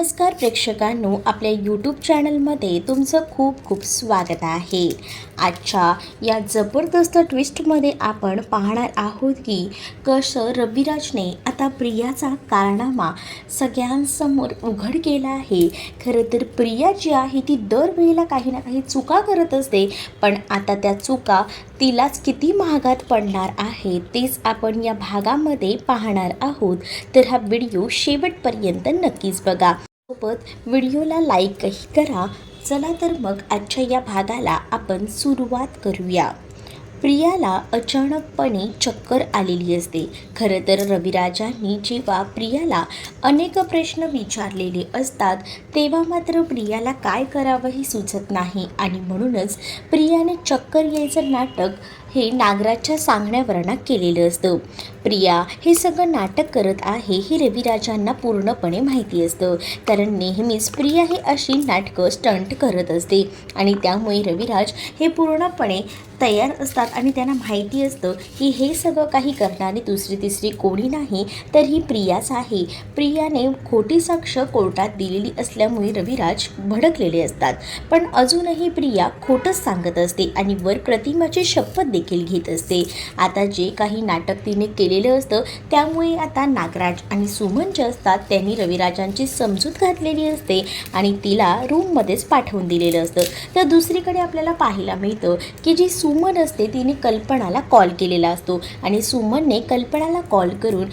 नमस्कार प्रेक्षकांनो आपल्या यूट्यूब चॅनलमध्ये तुमचं खूप खूप स्वागत आहे. आजच्या या जबरदस्त ट्विस्टमध्ये आपण पाहणार आहोत की कसं रविराजने आता प्रियाचा कारनामा सगळ्यांसमोर उघड केला आहे. खरं तर प्रिया जी आहे ती दरवेळेला काही ना काही चुका करत असते पण आता त्या चुका तिलाच किती महागात पडणार आहे तेच आपण या भागामध्ये पाहणार आहोत. तर हा व्हिडिओ शेवटपर्यंत नक्कीच बघा. सोबत व्हिडिओला लाईकही करा. चला तर मग आजच्या या भागाला आपण सुरुवात करूया. प्रियाला अचानकपणे चक्कर आलेली असते. खरं तर रविराजांनी जेव्हा प्रियाला अनेक प्रश्न विचारलेले असतात तेव्हा मात्र प्रियाला काय करावं हे सुचत नाही आणि म्हणूनच प्रियाने चक्कर यायचं नाटक हे नागराजच्या सांगण्यावरनं केलेलं असतं. प्रिया हे सगळं नाटक करत आहे हे रविराजांना पूर्णपणे माहिती असतं. कारण नेहमीच प्रिया हे अशी नाटकं स्टंट करत असते. आणि त्यामुळे रविराज हे पूर्णपणे तयार असतात आणि त्यांना माहिती असतं की हे सगळं काही करणारी दुसरी तिसरी कोणी नाही तर ही प्रियाच आहे. प्रियाने खोटी साक्ष कोर्टात दिलेली असल्यामुळे रविराज भडकलेले असतात. पण अजूनही प्रिया खोटंच सांगत असते आणि वर प्रतिमाची शपथ देखील घेत असते. आता जे काही नाटक तिने केलेलं असतं त्यामुळे आता नागराज आणि सुमन जे असतात त्यांनी रविराजांची समजूत घातलेली असते आणि तिला रूममध्येच पाठवून दिलेलं असतं. तर दुसरीकडे आपल्याला पाहायला मिळतं की जी सुमन असते तिने कल्पनाला कॉल केलेला असतो. आणि सुमनने कल्पनाला कॉल करून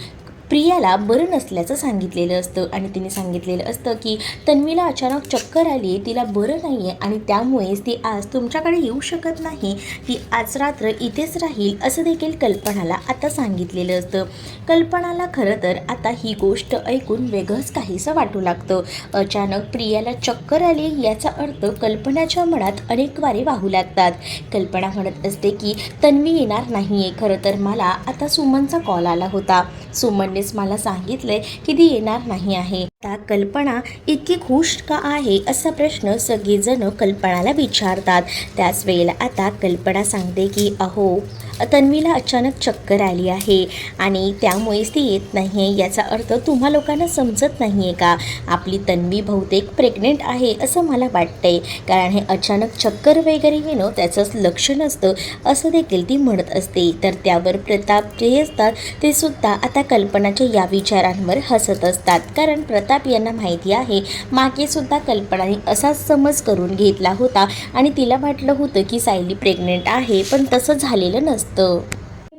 प्रियाला बरं नसल्याचं सांगितलेलं असतं आणि तिने सांगितलेलं असतं की तन्वीला अचानक चक्कर आली आहे तिला बरं नाही आहे आणि त्यामुळेच ती आज तुमच्याकडे येऊ शकत नाही. ती आज रात्र इथेच राहील असं देखील कल्पनाला आता सांगितलेलं असतं. कल्पनाला खरं तर आता ही गोष्ट ऐकून वेगळंच काहीसं वाटू लागतं. अचानक प्रियाला चक्कर आली याचा अर्थ कल्पनाच्या मनात अनेक वारे वाहू लागतात. कल्पना म्हणत असते की तन्वी येणार नाही आहे खरं तर मला आता सुमनचा कॉल आला होता. सुमननेच मला आहे की ती येणार नाही आहे. आता कल्पना इतकी खुश का आहे असा प्रश्न सगळेजण कल्पनाला विचारतात. त्याच वेळेला आता कल्पना सांगते की अहो तन्वीला अचानक चक्कर आली आहे आणि त्यामुळेच ती येत नाही आहे याचा अर्थ तुम्हा लोकांना समजत नाही आहे का? आपली तन्वी बहुतेक प्रेग्नेंट आहे असं मला वाटतंय. कारण हे अचानक चक्कर वगैरे येणं त्याचंच लक्ष नसतं असं देखील ती म्हणत असते. तर त्यावर प्रताप जे असतात ते सुद्धा आता कल्पनाच्या या विचारांवर हसत असतात. कारण प्रताप यांना माहिती आहे. मागेसुद्धा कल्पनाने असाच समज करून घेतला होता आणि तिला वाटलं होतं की सायली प्रेग्नेंट आहे पण तसं झालेलं नसतं.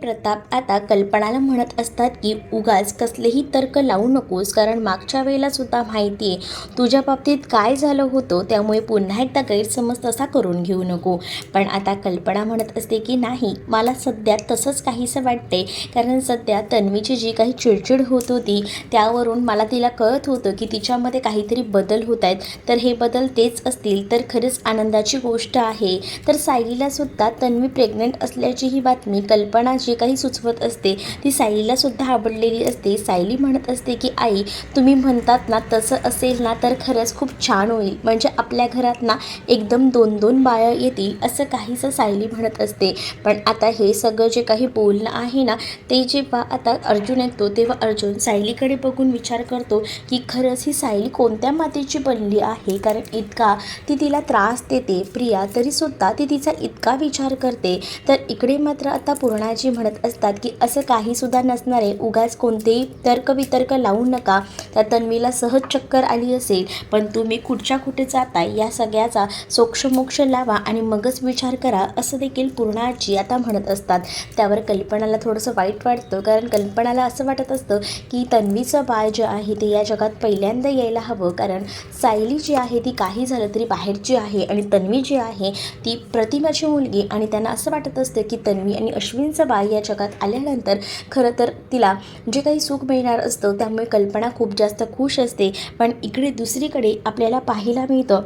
प्रताप आता कल्पनाला म्हणत असतात की उगाच कसलेही तर्क लावू नकोस कारण मागच्या वेळेला सुद्धा माहिती आहे तुझ्या बाबतीत काय झालं होतं त्यामुळे पुन्हा एकदा गैरसमज तसा करून घेऊ नको. पण आता कल्पना म्हणत असते की नाही मला सध्या तसंच काहीसं वाटते कारण सध्या तन्वीची जी काही चिडचिड होत होती त्यावरून मला तिला कळत होतं की तिच्यामध्ये काहीतरी बदल होत आहेत. तर हे बदल तेच असतील तर खरंच आनंदाची गोष्ट आहे. तर सायलीला सुद्धा तन्वी प्रेग्नंट असल्याची ही बातमी कल्पना जे काही सुचवत असते ती सायलीलासुद्धा आवडलेली असते. सायली म्हणत असते की आई तुम्ही म्हणतात ना तसं असेल ना तर खरंच खूप छान होईल. म्हणजे आपल्या घरात ना एकदम दोन दोन बाया येतील असं काहीसं सायली म्हणत असते. पण आता हे सगळं जे काही बोलणं आहे ना ते जेव्हा आता अर्जुन ऐकतो तेव्हा अर्जुन सायलीकडे बघून विचार करतो की खरंच ही सायली कोणत्या मातेची बनली आहे? कारण इतका ती तिला त्रास देते. प्रिया तरीसुद्धा ती तिचा इतका विचार करते. तर इकडे मात्र आता पूर्णाजी म्हणत असतात की असं काहीसुद्धा नसणारे उगाच कोणतेही तर्कवितर्क लावू नका. त्या तन्वीला सहज चक्कर आली असेल. पण तुम्ही कुठच्या कुठे जाताय या सगळ्याचा सोक्षमोक्ष लावा आणि मगच विचार करा असं देखील पूर्णाजी आता म्हणत असतात. त्यावर कल्पनाला थोडंसं वाईट वाटतं कारण कल्पनाला असं वाटत असतं की तन्वीचं बाळ जे आहे ते या जगात पहिल्यांदा यायला हवं. कारण सायली जी आहे ती काही झालं तरी बाहेरची आहे आणि तन्वी जी आहे ती प्रतिमाची मुलगी आणि त्यांना असं वाटत असतं की तन्वी आणि अश्विनचं बाळ या जगात आल्यानंतर खरं तर तिला जे काही सुख मिळणार असतं त्यामुळे कल्पना खूप जास्त खुश असते. पण इकडे दुसरीकडे आपल्याला पाहायला मिळतं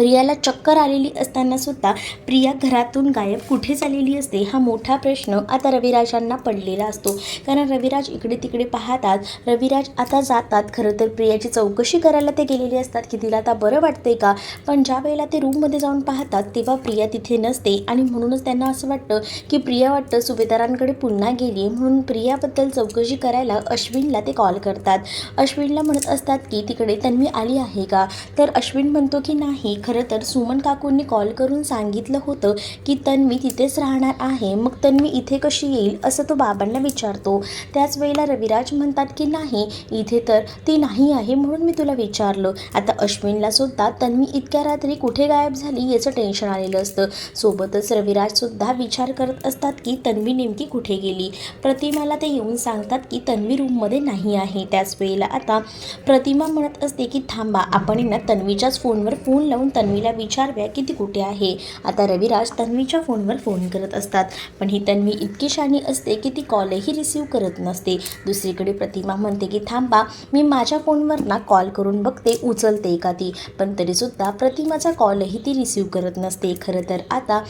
प्रियाला चक्कर आलेली असताना सुद्धा प्रिया घरातून गायब कुठे झालेली असते हा मोठा प्रश्न आता रविराजांना पडलेला असतो. कारण रविराज इकडे तिकडे पाहतात रविराज आता जातात. खरं तर प्रियाची चौकशी करायला ते गेलेले असतात की तिला आता बरं वाटतंय का? पण ज्या वेळेला ते रूममध्ये जाऊन पाहतात तेव्हा प्रिया तिथे नसते. आणि म्हणूनच त्यांना असं वाटतं की प्रिया वाटतं सुभेदारांकडे पुन्हा गेली. म्हणून प्रियाबद्दल चौकशी करायला अश्विनला ते कॉल करतात. अश्विनला म्हणत असतात की तिकडे तन्वी आली आहे का? तर अश्विन म्हणतो की नाही. खरं तर सुमन काकूंनी कॉल करून सांगितलं होतं की तन्वी तिथेच राहणार आहे. मग तन्वी इथे कशी येईल? असं तो बाबांना विचारतो. त्याच वेळेला रविराज म्हणतात की नाही इथे तर ती नाही आहे म्हणून मी तुला विचारलं. आता अश्विनला सुद्धा तन्वी इतक्या रात्री कुठे गायब झाली याचं टेन्शन आलेलं असतं. सोबतच रविराजसुद्धा विचार करत असतात की तन्वी नेमकी कुठे गेली? प्रतिमाला ते येऊन सांगतात की तन्वी रूममध्ये नाही आहे. त्याच वेळेला आता प्रतिमा म्हणत असते की थांबा आपण ना तन्वीच्याच फोनवर फोन लावून तन्वीला विचारव्या की ती कुठे आहे? आता रविराज तन्वीच्या फोनवर फोन करत असतात. पण ही तन्वी इतकी शानी असते की ती कॉलही रिसीव करत नसते. दुसरीकडे प्रतिमा म्हणते की थांबा मी माझ्या फोनवर ना कॉल करून बघते उचलते का ती? पण तरीसुद्धा प्रतिमाचा कॉलही ती रिसीव करत नसते. खरं तर आता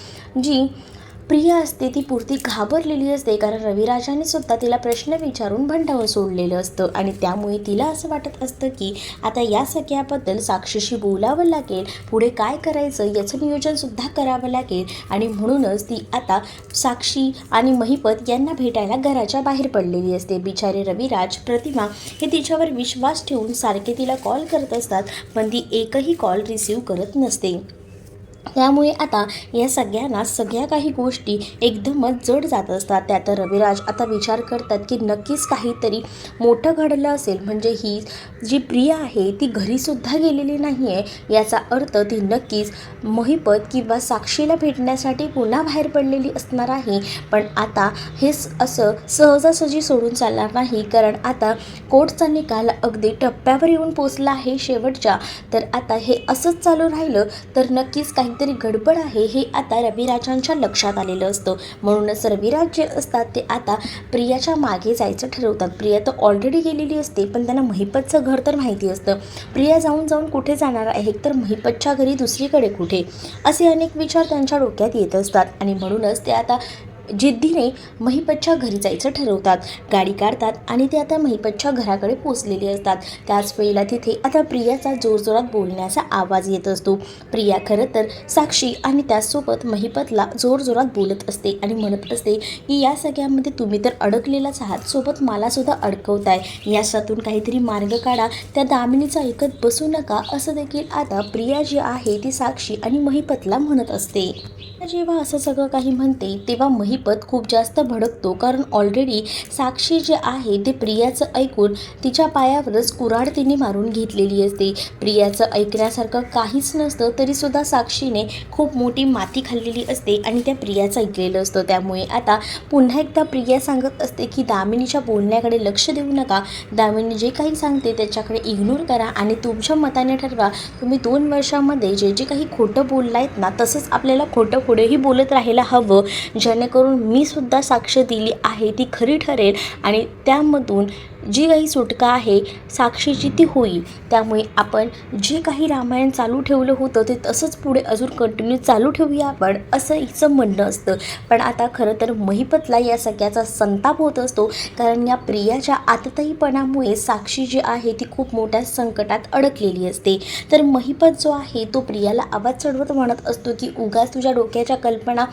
जी प्रिया असते ती पुरती घाबरलेली असते कारण रविराजाने सुद्धा तिला प्रश्न विचारून भंडावं सोडलेलं असतं. आणि त्यामुळे तिला असं वाटत असतं की आता या सगळ्याबद्दल साक्षीशी बोलावं लागेल पुढे काय करायचं याचं नियोजनसुद्धा करावं लागेल. आणि म्हणूनच ती आता साक्षी आणि महिपत यांना भेटायला घराच्या बाहेर पडलेली असते. बिचारे रविराज प्रतिमा हे तिच्यावर विश्वास ठेवून सारखे तिला कॉल करत असतात पण ती एकही कॉल रिसीव करत नसते. त्यामुळे आता या सगळ्यांना सगळ्या काही गोष्टी एकदमच जड जात असतात. त्यात रविराज आता विचार करतात की नक्कीच काहीतरी मोठं घडलं असेल. म्हणजे ही जी प्रिया आहे ती घरीसुद्धा गेलेली नाही आहे याचा अर्थ ती नक्कीच महिपत किंवा साक्षीला भेटण्यासाठी पुन्हा बाहेर पडलेली असणार आहे. पण आता हे असं सहजासहजी सोडून चालणार नाही. कारण आता कोर्टचा निकाल अगदी टप्प्यावर येऊन पोचला आहे शेवटच्या. तर आता हे असंच चालू राहिलं तर नक्कीच काही काहीतरी गडबड आहे हे आता रविराजांच्या लक्षात आलेलं असतं. म्हणूनच रविराज जे असतात ते आता प्रियाच्या मागे जायचं ठरवतात. प्रिया तर ऑलरेडी गेलेली असते पण त्यांना महिपतचं घर तर माहिती असतं. प्रिया जाऊन जाऊन कुठे जाणार आहे? तर महिपतच्या घरी दुसरीकडे कुठे? असे अनेक विचार त्यांच्या डोक्यात येत असतात. आणि म्हणूनच ते आता जिद्दीने महिपतच्या घरी जायचं ठरवतात. गाडी काढतात आणि ते आता महिपतच्या घराकडे पोचलेले असतात. त्याच वेळेला तिथे आता प्रियाचा जोरजोरात बोलण्याचा आवाज येत असतो. प्रिया खरं तर साक्षी आणि त्याचसोबत महिपतला जोरजोरात बोलत असते आणि म्हणत असते की या सगळ्यामध्ये तुम्ही तर अडकलेलाच आहात. सोबत मलासुद्धा अडकवताय. याच्यातून काहीतरी मार्ग काढा. त्या दामिनीचं ऐकत बसू नका. असं देखील आता प्रिया जी आहे ती साक्षी आणि महिपतला म्हणत असते. जेव्हा असं सगळं काही म्हणते तेव्हा महिपत खूप जास्त भडकतो कारण ऑलरेडी साक्षी जे आहे ते प्रियाचं ऐकून तिच्या पायावरच कुराड तिने मारून घेतलेली असते. प्रियाचं ऐकण्यासारखं काहीच नसतं तरीसुद्धा साक्षीने खूप मोठी माती खाल्लेली असते आणि त्या प्रियाचं ऐकलेलं असतं. त्यामुळे आता पुन्हा एकदा प्रिया सांगत असते की दामिनीच्या बोलण्याकडे लक्ष देऊ नका. दामिनी जे काही सांगते त्याच्याकडे इग्नोर करा आणि तुमच्या मताने ठरवा. तुम्ही दोन वर्षामध्ये जे जे काही खोटं बोललायत ना तसंच आपल्याला खोटं पुढेही बोलत राहायला हवं. जेणेकरून करून मी सुद्धा साक्ष दिली आहे ती खरी ठरेल आणि त्यामधून जी काही सुटका आहे साक्षीची ती होईल. त्यामुळे आपण जे काही रामायण चालू ठेवलं होतं ते तसंच पुढे अजून कंटिन्यू चालू ठेवूया आपण असं हिचं म्हणणं असतं. पण आता खरं तर महिपतला या सगळ्याचा संताप होत असतो कारण या प्रियाच्या आतताईपणामुळे साक्षी जी आहे ती खूप मोठ्या संकटात अडकलेली असते. तर महिपत जो आहे तो प्रियाला आवाज चढवत म्हणत असतो की उगाच तुझ्या डोक्याच्या कल्पना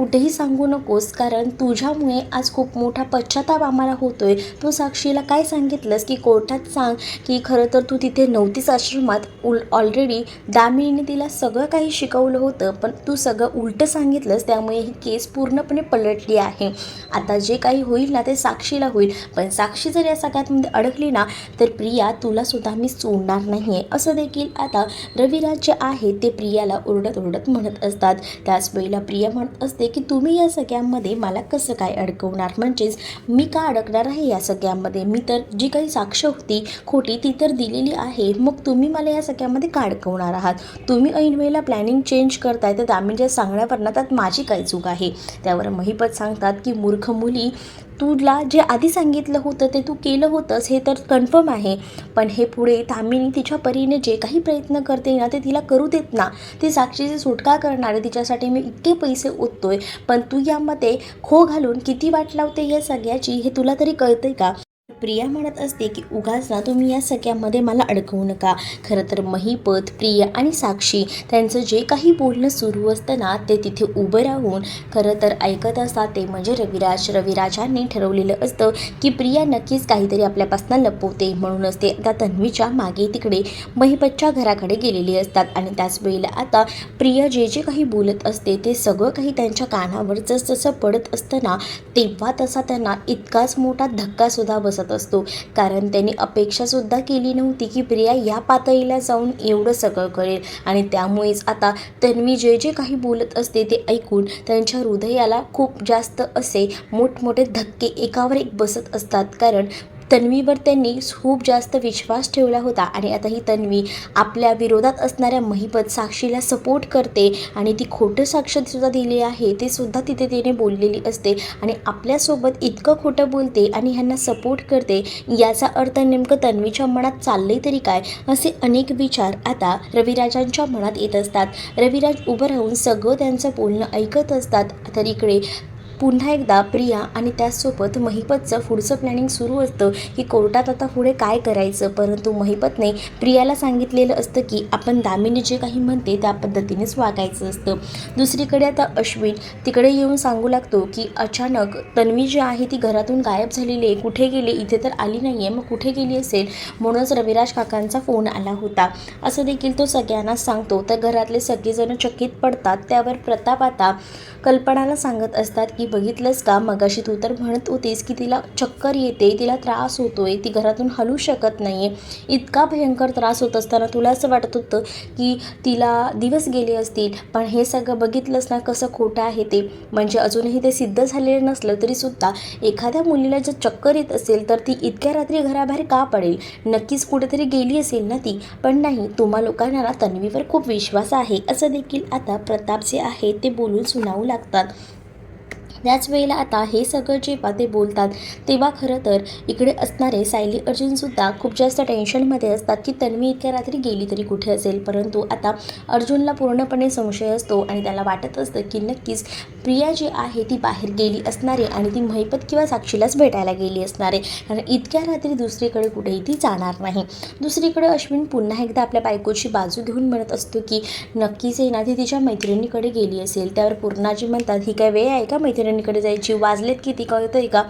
कुठेही सांगू नकोस कारण तुझ्यामुळे आज खूप मोठा पश्चाताप आम्हाला होतोय. तू साक्षीला काय सांगितलंस की कोर्टात सांग की खरं तर तू तिथे नव्हतीच आश्रमात. उल ऑलरेडी दामिनीने तिला सगळं काही शिकवलं होतं पण तू सगळं उलटं सांगितलंस त्यामुळे ही केस पूर्णपणे पलटली आहे. आता जे काही होईल ना ते साक्षीला होईल पण साक्षी जर या सगळ्यातमध्ये अडकली ना तर प्रिया तुलासुद्धा मी सोडणार नाही आहे असं देखील आता रविराज जे आहे ते प्रियाला ओरडत ओरडत म्हणत असतात. त्याच वेळेला प्रिया म्हणत असते की तुम्ही या सगळ्यामध्ये मला कसं काय अडकवणार? म्हणजेच मी का अडकणार आहे या सगळ्यामध्ये? मी तर जी काही साक्ष होती खोटी ती तर दिलेली आहे. मग तुम्ही मला या सगळ्यामध्ये का अडकवणार आहात? तुम्ही ऐनवेळेला प्लॅनिंग चेंज करताय तर दामिनीच्या म्हणजे सांगण्यावर ना त्यात माझी काय चूक आहे. त्यावर महिपत सांगतात की मूर्ख मुली तुला जे आधी सांगितलं होतं ते तू केलं होतंस हे तर कन्फर्म आहे. पण हे पुढे तामिनी तिच्या परीने जे काही प्रयत्न करते ना ते तिला करू देत ना. ती साक्षीची सुटका करणार आहे तिच्यासाठी मी इतके पैसे ओततोय. पण तू यामध्ये खो घालून किती वाट लावते या सगळ्याची हे तुला तरी कळते का? प्रिया म्हणत असते की उगाच ना तुम्ही या सगळ्यामध्ये मला अडकवू नका. खरं तर महीपत प्रिया आणि साक्षी त्यांचं जे काही बोलणं सुरू असतं ना ते तिथे उभं राहून खरं तर ऐकत असतात. ते म्हणजे रविराज. रविराजांनी ठरवलेलं असतं की प्रिया नक्कीच काहीतरी आपल्यापासून लपवते. म्हणूनच ते त्या तन्वीच्या मागे तिकडे महिपतच्या घराकडे गेलेली असतात. आणि त्याच वेळेला आता प्रिया जे जे काही बोलत असते ते सगळं काही त्यांच्या कानावर जसं जसं पडत असतं ना तेव्हा तसा त्यांना इतकाच मोठा धक्कासुद्धा बसत असतो. कारण त्यांनी अपेक्षासुद्धा केली नव्हती की प्रिया या पातळीला जाऊन एवढं सगळं करेल. आणि त्यामुळेच आता तन्वी जे जे काही बोलत असते ते ऐकून त्यांच्या हृदयाला खूप जास्त असे मोठमोठे धक्के एकावर एक बसत असतात. कारण तन्वीवर त्यांनी खूप जास्त विश्वास ठेवला होता आणि आता ही तन्वी आपल्या विरोधात असणाऱ्या महिपत साक्षीला सपोर्ट करते आणि ती खोटं साक्षीसुद्धा दिली आहे ते सुद्धा तिथे तिने बोललेली असते आणि आपल्यासोबत इतकं खोटं बोलते आणि ह्यांना सपोर्ट करते याचा अर्थ नेमकं तन्वीच्या मनात चालले तरी काय? असे अनेक विचार आता रविराजांच्या मनात येत असतात. रविराज उभं राहून सगळं त्यांचं बोलणं ऐकत असतात. तर इकडे पुन्हा एकदा प्रिया आणि त्याचसोबत महिपतचं पुढचं प्लॅनिंग सुरू असतं की कोर्टात आता पुढे काय करायचं? परंतु महिपतने प्रियाला सांगितलेलं असतं की आपण दामिनी जे काही म्हणते त्या पद्धतीनेच वागायचं असतं. दुसरीकडे आता अश्विन तिकडे येऊन सांगू लागतो की अचानक तन्वी जी आहे ती घरातून गायब झालेली आहे. कुठे गेली? इथे तर आली नाही आहे मग कुठे गेली असेल? म्हणूनच रविराज काकांचा फोन आला होता. असं देखील तो सगळ्यांना सांगतो. तर घरातले सगळेजण चकित पडतात. त्यावर प्रताप आता कल्पनाला सांगत असतात की बघितलंस का? मगाशी तू तर म्हणत होतीस की तिला चक्कर येते तिला त्रास होतोय ती घरातून हलू शकत नाही आहे इतका भयंकर त्रास होत असताना तुला असं वाटत होतं की तिला दिवस गेले असतील पण हे सगळं बघितलंस ना कसं खोटं आहे ते? म्हणजे अजूनही ते सिद्ध झालेलं नसलं तरीसुद्धा एखाद्या मुलीला जर चक्कर येत असेल तर ती इतक्या रात्री घराबाहेर का पडेल? नक्कीच कुठेतरी गेली असेल ना ती? पण नाही तुम्हा लोकांना ना तन्वीवर खूप विश्वास आहे असं देखील आता प्रताप जे आहे ते बोलून सुनावू लागतात. त्याच वेळेला आता हे सगळं जेव्हा ते बोलतात तेव्हा खरं तर इकडे असणारे सायली अर्जुनसुद्धा खूप जास्त टेन्शनमध्ये असतात की तन्वी इतक्या रात्री गेली तरी कुठे असेल? परंतु आता अर्जुनला पूर्णपणे संशय असतो आणि त्याला वाटत असतं की नक्कीच प्रिया जी आहे ती बाहेर गेली असणारे आणि ती महिपत किंवा साक्षीलाच भेटायला गेली असणारे. कारण इतक्या रात्री दुसरीकडे कुठेही ती जाणार नाही. दुसरीकडे अश्विन पुन्हा एकदा आपल्या बायकोची बाजू घेऊन म्हणत असतो की नक्कीच आहे ना ती तिच्या मैत्रिणीकडे गेली असेल. त्यावर पूर्णाजी म्हणतात ही काय वेळ आहे का मैत्रिणी मैत्रिणीकडे जायची वाजलेत किती कळतंय का?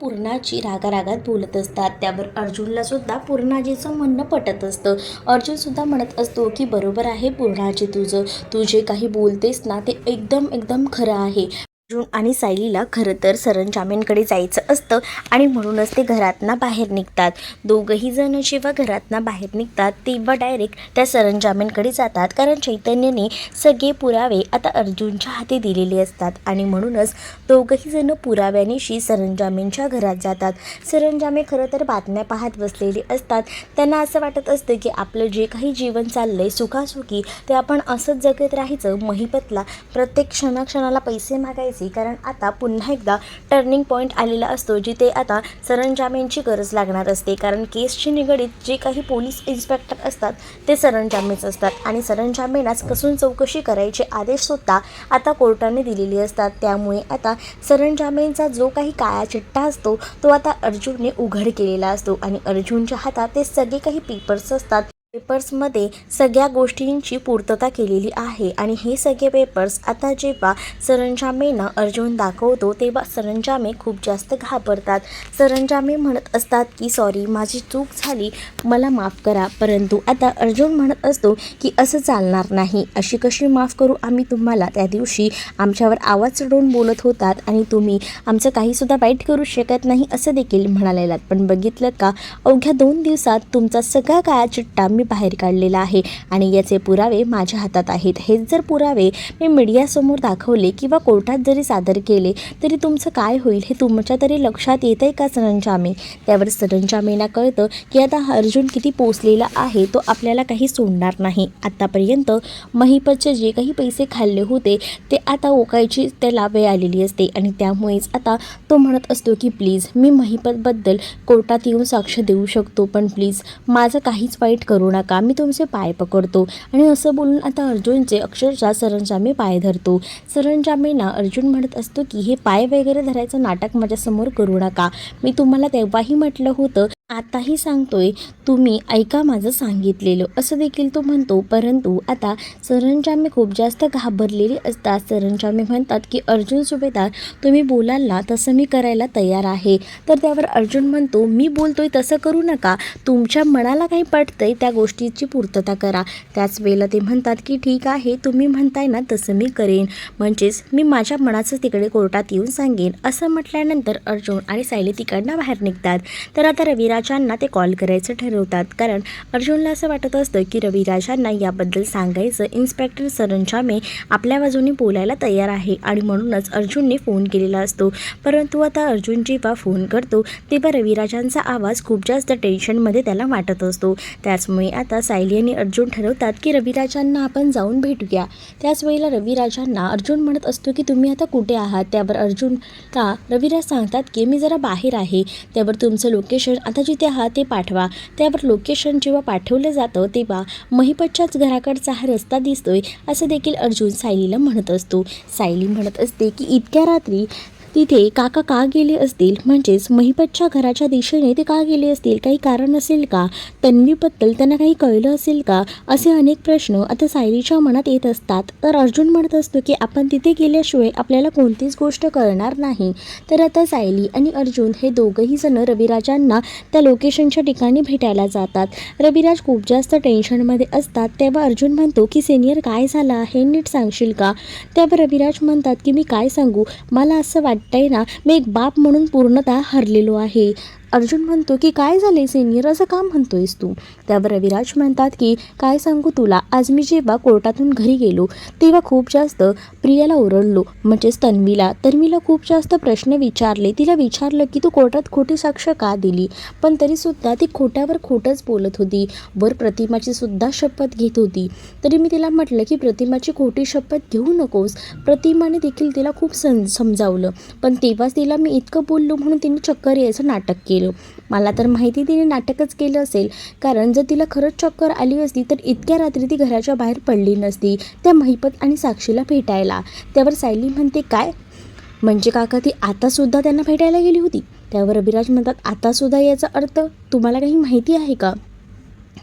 पूर्णाची रागारागात बोलत असतात. त्यावर अर्जुनला सुद्धा पूर्णाजीचं म्हणणं पटत असतं. अर्जुन सुद्धा म्हणत असतो की बरोबर आहे पूर्णाजी तुझं. तू जे काही बोलतेस ना ते एकदम एकदम खरं आहे. अर्जुन आणि सायलीला खरं तर सरंजामींकडे जायचं असतं आणि म्हणूनच ते घरातनं बाहेर निघतात. दोघंही जण जेव्हा घरातना बाहेर निघतात तेव्हा डायरेक्ट त्या सरंजामींकडे जातात. कारण चैतन्यने सगळे पुरावे आता अर्जुनच्या हाती दिलेले असतात आणि म्हणूनच दोघंही जण पुराव्यानिशी सरंजामींच्या घरात जातात. सरंजामे खरं तर बातम्या पाहत बसलेले असतात. त्यांना असं वाटत असतं की आपलं जे काही जीवन चाललं आहे सुखासुखी ते आपण असंच जगत राहायचं. महिपतला प्रत्येक क्षणाक्षणाला पैसे मागायचे कारण आता पुन्हा एकदा टर्निंग पॉईंट आलेला असतो जिथे आता सरंजामेंची गरज लागणार असते. कारण केसशी निगडीत जे काही पोलीस इन्स्पेक्टर असतात ते सरंजामेच असतात. आणि सरंजामेलाच कसून चौकशी करायचे आदेशसुद्धा आता कोर्टाने दिलेले असतात. त्यामुळे आता सरंजामेंचा जो काही काळा चिट्टा असतो तो आता अर्जुनने उघड केलेला असतो. आणि अर्जुनच्या हातात ते सगळे काही पेपर्स असतात. पेपर्समध्ये सगळ्या गोष्टींची पूर्तता केलेली आहे. आणि हे सगळे पेपर्स आता जेव्हा सरंजामेनं अर्जुन दाखवतो तेव्हा सरंजामे खूप जास्त घाबरतात. सरंजामे म्हणत असतात की सॉरी माझी चूक झाली मला माफ करा. परंतु आता अर्जुन म्हणत असतो की असं चालणार नाही. अशी कशी माफ करू आम्ही तुम्हाला? त्या दिवशी आमच्यावर आवाज चढवून बोलत होतात आणि तुम्ही आमचं काहीसुद्धा वाईट करू शकत नाही असं देखील म्हणालेलात पण बघितलं का अवघ्या दोन दिवसात तुमचा सगळा काळा चिट्टा मी बाहेर काढलेला आहे आणि याचे पुरावे माझ्या हातात आहेत. हेच जर पुरावे मी मीडियासमोर दाखवले किंवा कोर्टात जरी सादर केले तरी तुमचं काय होईल हे तुमच्या तरी लक्षात येतं आहे का सरंजामे त्यावर सरंजामेला कळतं की आता अर्जुन किती पोचलेला आहे तो आपल्याला काही सोडणार नाही. आत्तापर्यंत महिपतचे जे काही पैसे खाल्ले होते ते आता ओकायची त्याला वेळ आलेली असते आणि त्यामुळेच आता तो म्हणत असतो की प्लीज मी महिपतबद्दल कोर्टात येऊन साक्ष देऊ शकतो पण प्लीज माझं काहीच वाईट करू नका मी तुमचे पाय पकडतो. आणि असं बोलून आता अर्जुनचे अक्षरशः सरंजामे पाय धरतो. सरंजामेना अर्जुन म्हणत असतो की हे पाय वगैरे धरायचं नाटक माझ्यासमोर करू नका. मी तुम्हाला तेव्हाही म्हटलं होतं आताही सांगतोय तुम्ही ऐका माझं सांगितलेलं. असं देखील तो म्हणतो परंतु आता सरंजामे खूप जास्त घाबरलेली असतात. सरंजामे म्हणतात की अर्जुन सुभेदार तुम्ही बोलाल ना तसं मी करायला तयार आहे. तर त्यावर अर्जुन म्हणतो मी बोलतोय तसं करू नका. तुमच्या मनाला काही पटतंय त्या गोष्टीची पूर्तता करा. त्याच वेळेला ते म्हणतात की ठीक आहे तुम्ही म्हणताय ना तसं मी करेन. म्हणजेच मी माझ्या मनाचं तिकडे कोर्टात येऊन सांगेन. असं म्हटल्यानंतर अर्जुन आणि सायली तिकडनं बाहेर निघतात. तर आता रविराजांना ते कॉल करायचं ठरवतात. कारण अर्जुनला असं वाटत असतं की रविराजांना याबद्दल सांगायचं. इन्स्पेक्टर सरंजामे आपल्या बाजूने बोलायला तयार आहे आणि म्हणूनच अर्जुनने फोन केलेला असतो. परंतु आता अर्जुन जेव्हा फोन करतो तेव्हा रविराजांचा आवाज खूप जास्त टेन्शनमध्ये त्याला वाटत असतो. त्याचमुळे आता सायली आणि अर्जुन ठरवतात की रविराजांना आपण जाऊन भेटूया. त्याच वेळेला रविराजांना अर्जुन म्हणत असतो की तुम्ही आता कुठे आहात? त्यावर अर्जुन का रविराज सांगतात की मी जरा बाहेर आहे. त्यावर तुमचं लोकेशन आता जिथे आहात ते पाठवा त्यावर लोकेशन जेव्हा पाठवलं जातं तेव्हा महिपतच्याच घराकडचा हा रस्ता दिसतोय असं देखील अर्जुन सायलीला म्हणत असतो. सायली म्हणत असते की इतक्या रात्री तिथे काका का गेले असतील? म्हणजेच महिपतच्या घराच्या दिशेने ते का गेले असतील? काही कारण असेल का? तन्वीबद्दल त्यांना काही कळलं असेल का? असे अनेक प्रश्न आता सायलीच्या मनात येत असतात. तर अर्जुन म्हणत असतो की आपण तिथे गेल्याशिवाय आपल्याला कोणतीच गोष्ट कळणार नाही. तर आता सायली आणि अर्जुन हे दोघंही जण रविराजांना त्या लोकेशनच्या ठिकाणी भेटायला जातात. रविराज खूप जास्त टेन्शनमध्ये असतात. तेव्हा अर्जुन म्हणतो की सिनियर काय झालं? हे नीट सांगशील का? तेव्हा रविराज म्हणतात की मी काय सांगू? मला असं वाटतंय ना मी एक बाप म्हणून पूर्णतः हरलेलो आहे. अर्जुन म्हणतो की काय झाले सिनियर असं का म्हणतोयस तू? त्यावर रविराज म्हणतात की काय सांगू तुला? आज मी जेव्हा कोर्टातून घरी गेलो तेव्हा खूप जास्त प्रियाला ओरडलो म्हणजेच तन्वीला. तन्वीला खूप जास्त प्रश्न विचारले. तिला विचारलं की तू कोर्टात खोटी साक्ष का दिली? पण तरीसुद्धा ती खोट्यावर खोटंच बोलत होती. वर प्रतिमाची सुद्धा शपथ घेत होती. तरी मी तिला म्हटलं की प्रतिमाची खोटी शपथ घेऊ नकोस. प्रतिमाने देखील तिला खूप सम समजावलं. पण तेव्हाच तिला मी इतकं बोललो म्हणून तिने चक्कर यायचं नाटक केलं. मला तर माहिती तिने नाटकच केलं असेल. कारण जर तिला खरंच चक्कर आली असती तर इतक्या रात्री ती घराच्या बाहेर पडली नसती त्या महिपत आणि साक्षीला भेटायला. त्यावर सायली म्हणते काय? म्हणजे काका ती आतासुद्धा त्यांना भेटायला गेली होती? त्यावर अभिराज म्हणतात आतासुद्धा याचा अर्थ तुम्हाला काही माहिती आहे का?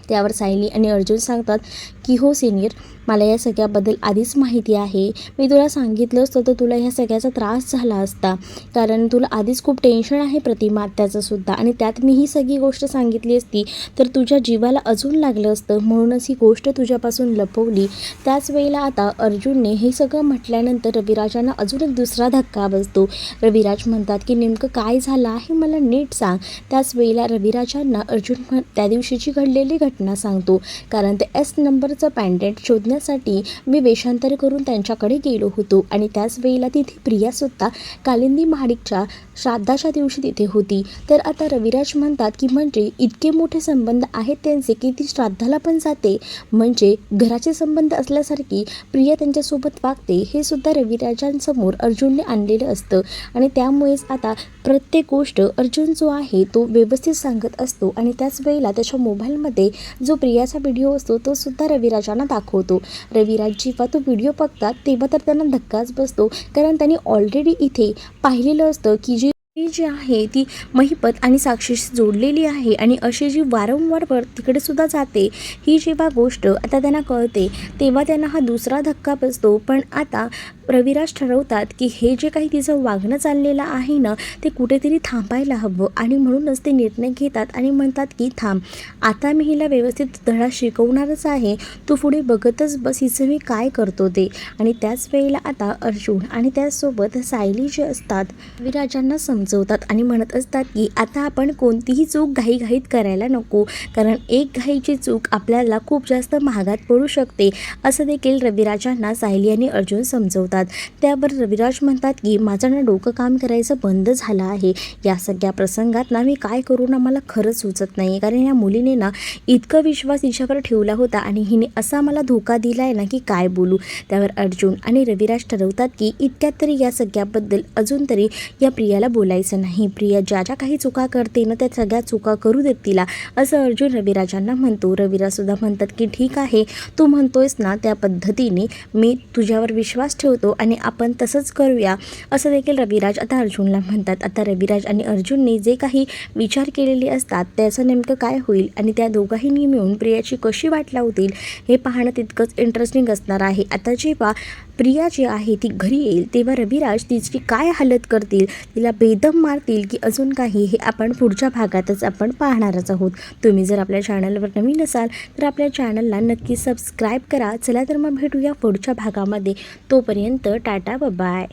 त्यावर सायली आणि अर्जुन सांगतात की हो सिनियर मला या सगळ्याबद्दल आधीच माहिती आहे. मी तुला सांगितलं असतं तर तुला ह्या सगळ्याचा त्रास झाला असता. कारण तुला आधीच खूप टेन्शन आहे प्रतिमा त्याचंसुद्धा आणि त्यात मी ही सगळी गोष्ट सांगितली असती तर तुझ्या जीवाला अजून लागलं असतं. म्हणूनच ही गोष्ट तुझ्यापासून लपवली. त्याच वेळेला आता अर्जुनने हे सगळं म्हटल्यानंतर रविराजांना अजून एक दुसरा धक्का बसतो. रविराज म्हणतात की नेमकं काय झालं आहे? मला नीट सांग. त्याच वेळेला रविराजांना अर्जुन त्या दिवशीची घडलेली घटना सांगतो. कारण ते एस नंबरचं पॅन्डेट शोधण्यासाठी मी वेषांतर करून त्यांच्याकडे गेलो होतो. आणि त्याच वेळेला तिथे प्रियासुद्धा कालिंदी महाडिकच्या श्राद्धाच्या दिवशी तिथे होती. तर आता रविराज म्हणतात की म्हणजे इतके मोठे संबंध आहेत त्यांचे की ती श्राद्धाला पण जाते. म्हणजे घराचे संबंध असल्यासारखी प्रिया त्यांच्यासोबत वागते हे सुद्धा रविराजांसमोर अर्जुनने आणलेलं असतं. आणि त्यामुळेच आता प्रत्येक गोष्ट अर्जुन जो आहे तो व्यवस्थित सांगत असतो. आणि त्याच वेळेला त्याच्या मोबाईलमध्ये जो प्रियाचा व्हिडिओ असतो तो सुद्धा रविराजांना दाखवतो. रविराज जेव्हा तो व्हिडिओ बघतात तेव्हा तर त्यांना धक्काच बसतो. कारण त्यांनी ऑलरेडी इथे पाहिलेलं असतं की जी ती जी आहे ती महिपत आणि साक्षीशी जोडलेली आहे आणि अशी जी वारंवार वर तिकडे सुद्धा जाते ही जेव्हा गोष्ट आता त्यांना कळते तेव्हा त्यांना हा दुसरा धक्का बसतो. पण आता रविराज ठरवतात की हे जे काही तिचं वागणं चाललेलं आहे ना ते कुठेतरी थांबायला हवं. आणि म्हणूनच ते निर्णय घेतात आणि म्हणतात की थांब आता मी हिला व्यवस्थित धडा शिकवणारच आहे. तू पुढे बघतच बस हिचं मी काय करतो ते. आणि त्याच वेळेला आता अर्जुन आणि त्याचसोबत सायली जे असतात रविराजांना समजवतात आणि म्हणत असतात की आता आपण कोणतीही चूक घाईघाईत करायला नको. कारण एक घाईची चूक आपल्याला खूप जास्त महागात पडू शकते. असं देखील रविराजांना सायली आणि अर्जुन समजवतात. त्यावर रविराज म्हणतात की माझं ना डोकं काम करायचं बंद झालं आहे. या सगळ्या प्रसंगात ना मी काय करू ना मला खरंच सुचत नाही कारण या मुलीने ना इतकं विश्वास तिच्यावर ठेवला होता आणि हिने असा मला धोका दिला आहे ना की काय बोलू. त्यावर अर्जुन आणि रविराज ठरवतात की इतक्यात तरी या सगळ्याबद्दल अजून तरी या प्रियाला बोलायचं नाही. प्रिया ज्या ज्या काही चुका करते ना त्या सगळ्या चुका करू देत तिला. असं अर्जुन रविराजांना म्हणतो. रविराजसुद्धा म्हणतात की ठीक आहे. तू म्हणतोयस ना त्या पद्धतीने मी तुझ्यावर विश्वास ठेवतो. आणि आपण तसंच करूया असं देखील रविराज आता अर्जुनला म्हणतात. आता रविराज आणि अर्जुनने जे काही विचार केलेले असतात त्याचं नेमकं काय होईल आणि त्या दोघांनी मिळून प्रियाची कशी वाट लावतील हे पाहणं तितकंच इंटरेस्टिंग असणार आहे. आता जेव्हा प्रिया जी आहे ती घरी येईल. तेव्हा रविराज तिची काय हालत करतील? तिला बेदम मारतील की अजून काही? हे आपण पुढच्या भागातच आपण पाहणारच आहोत. तुम्ही जर आपल्या चॅनलवर नवीन असाल तर आपल्या चॅनलला नक्की सबस्क्राईब करा. चला तर मग भेटूया पुढच्या भागामध्ये. तोपर्यंत टाटा बाय